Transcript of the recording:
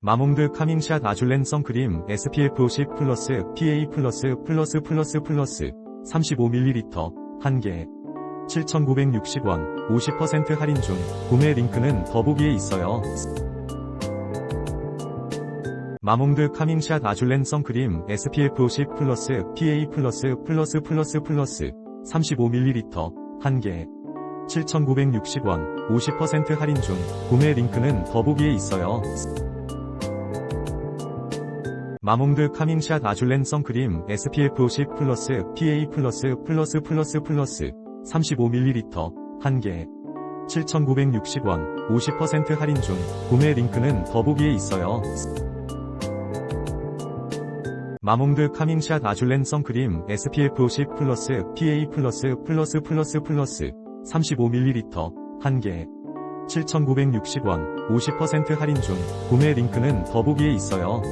마몽드 카밍샷 아줄렌 선크림 SPF 50 플러스 PA 플러스 플러스 플러스 플러스 35ml 1개 7,960원 50% 할인 중 구매 링크는 더보기에 있어요. 마몽드 카밍샷 아줄렌 선크림 SPF 50 플러스 PA 플러스 플러스 플러스 플러스 35ml 1개 7,960원 50% 할인 중 구매 링크는 더보기에 있어요. 마몽드 카밍샷 아줄렌 선크림 SPF 50 플러스 PA 플러스 플러스 플러스 플러스 35ml 1개 7,960원 50% 할인 중 구매 링크는 더보기에 있어요. 마몽드 카밍샷 아줄렌 선크림 SPF 50 플러스 PA 플러스 플러스 플러스 플러스 35ml 1개 7,960원 50% 할인 중 구매 링크는 더보기에 있어요.